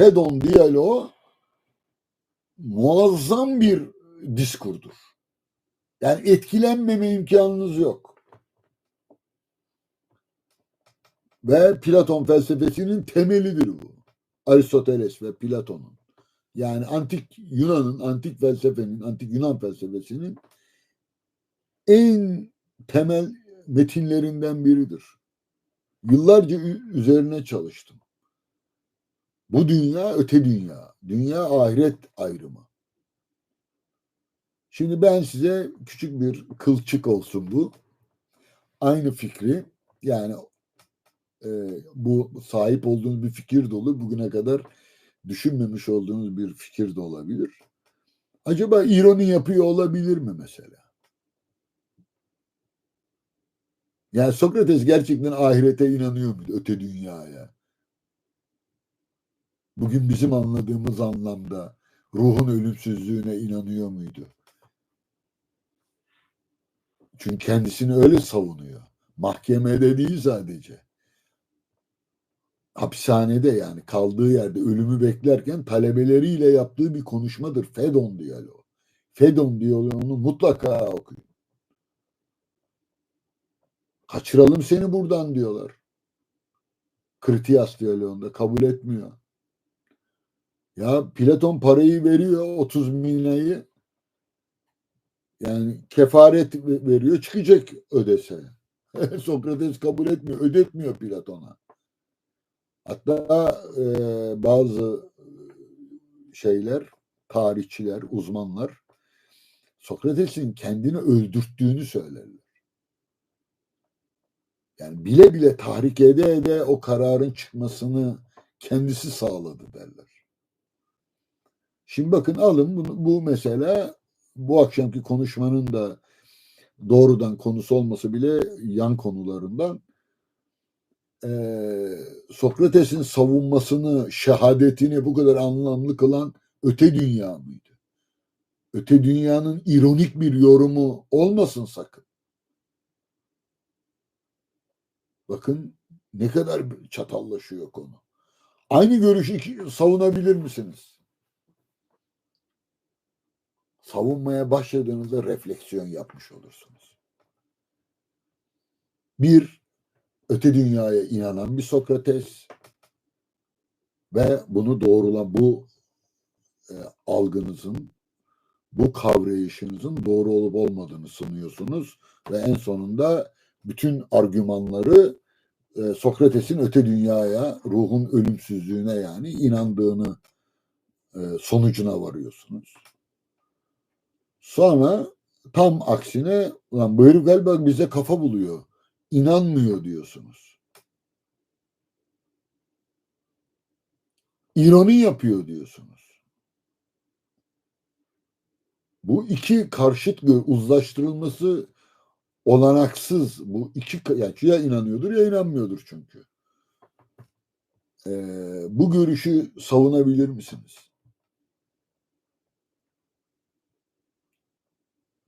Hedon diyaloğu muazzam bir diskurdur. Yani etkilenmeme imkanınız yok. Ve Platon felsefesinin temelidir bu. Aristoteles ve Platon'un. Yani antik Yunan'ın, antik felsefenin, antik Yunan felsefesinin en temel metinlerinden biridir. Yıllarca üzerine çalıştım. Bu dünya öte dünya. Dünya ahiret ayrımı. Şimdi ben size küçük bir kılçık olsun bu. Aynı fikri yani e, bu sahip olduğunuz bir fikir de olur. Bugüne kadar düşünmemiş olduğunuz bir fikir de olabilir. Acaba ironi yapıyor olabilir mi mesela? Yani Sokrates gerçekten ahirete inanıyor muydu? Öte dünyaya. Bugün bizim anladığımız anlamda ruhun ölümsüzlüğüne inanıyor muydu? Çünkü kendisini öyle savunuyor. Mahkemede değil sadece. Hapishanede yani kaldığı yerde ölümü beklerken talebeleriyle yaptığı bir konuşmadır. Fedon diyaloğu. Fedon diyaloğunu mutlaka okuyun. Kaçıralım seni buradan diyorlar. Kritias diyaloğunda kabul etmiyor. Ya Platon parayı veriyor 30 minayı. Yani kefaret ve- veriyor çıkacak ödese. Sokrates kabul etmiyor. Ödetmiyor Platon'a. Hatta e, bazı şeyler, tarihçiler, uzmanlar Sokrates'in kendini öldürttüğünü söylerler. Yani bile bile tahrik ede ede o kararın çıkmasını kendisi sağladı derler. Şimdi bakın alın bunu, bu mesela bu akşamki konuşmanın da doğrudan konusu olması bile yan konularından eee, Sokrates'in savunmasını, şehadetini bu kadar anlamlı kılan öte dünya mıydı? Öte dünyanın ironik bir yorumu olmasın sakın. Bakın ne kadar çatallaşıyor konu. Aynı görüşü savunabilir misiniz? Savunmaya başladığınızda refleksiyon yapmış olursunuz. Bir, öte dünyaya inanan bir Sokrates ve bunu doğrulan bu e, algınızın, bu kavrayışınızın doğru olup olmadığını sunuyorsunuz ve en sonunda bütün argümanları e, Sokrates'in öte dünyaya, ruhun ölümsüzlüğüne yani inandığını e, sonucuna varıyorsunuz. Sonra tam aksine ulan bu herif galiba bize kafa buluyor. inanmıyor diyorsunuz. İroni yapıyor diyorsunuz. Bu iki karşıt uzlaştırılması olanaksız. Bu iki yani ya inanıyordur ya inanmıyordur çünkü. Ee, bu görüşü savunabilir misiniz?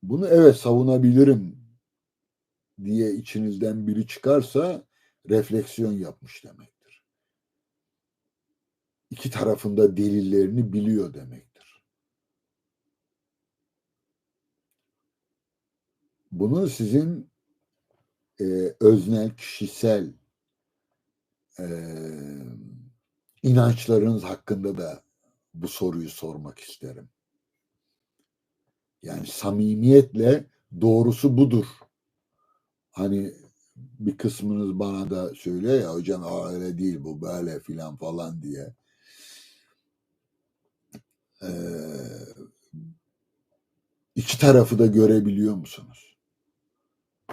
Bunu evet savunabilirim diye içinizden biri çıkarsa refleksiyon yapmış demektir. İki tarafında delillerini biliyor demektir. Bunu sizin e, öznel, kişisel e, inançlarınız hakkında da bu soruyu sormak isterim. Yani samimiyetle doğrusu budur. Hani bir kısmınız bana da söylüyor ya hocam "Aa, öyle değil bu böyle filan falan diye. Ee, iki tarafı da görebiliyor musunuz?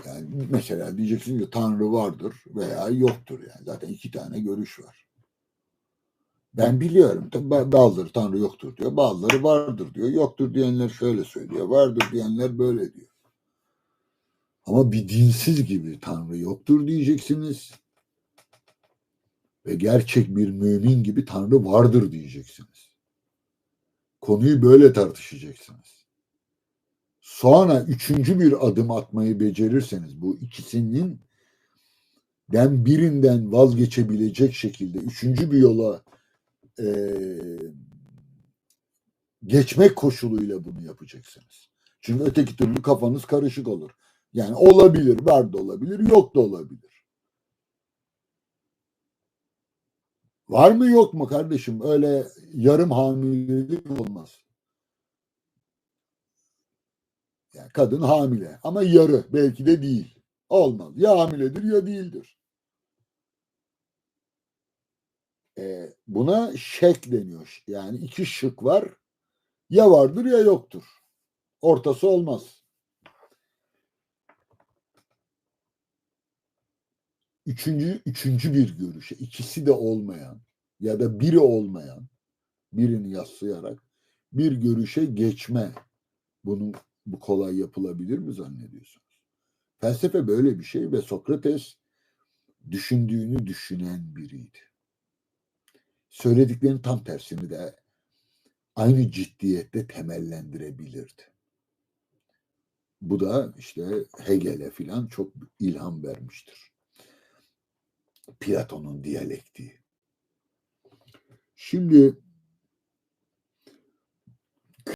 Yani mesela diyeceksin ki Tanrı vardır veya yoktur yani. Zaten iki tane görüş var. Ben biliyorum. Tabii Bazıları Tanrı yoktur diyor. Bazıları vardır diyor. Yoktur diyenler şöyle söylüyor. Vardır diyenler böyle diyor. Ama bir dinsiz gibi Tanrı yoktur diyeceksiniz. Ve gerçek bir mümin gibi Tanrı vardır diyeceksiniz. Konuyu böyle tartışacaksınız. Sonra üçüncü bir adım atmayı becerirseniz bu ikisinin den birinden vazgeçebilecek şekilde üçüncü bir yola eee, geçmek koşuluyla bunu yapacaksınız. Çünkü öteki türlü kafanız karışık olur. Yani olabilir, var da olabilir, yok da olabilir. Var mı yok mu kardeşim? Öyle yarım hamilelik olmaz. Yani kadın hamile ama yarı belki de değil. Olmaz. Ya hamiledir ya değildir. Ee, buna şek deniyor. Yani iki şık var. Ya vardır ya yoktur. Ortası olmaz. Üçüncü, üçüncü bir görüşe, ikisi de olmayan ya da biri olmayan birini yaslayarak bir görüşe geçme. Bunu bu kolay yapılabilir mi zannediyorsunuz? Felsefe böyle bir şey ve Sokrates düşündüğünü düşünen biriydi. Söylediklerinin tam tersini de aynı ciddiyette temellendirebilirdi. Bu da işte Hegel'e filan çok ilham vermiştir. Platon'un diyalektiği. Şimdi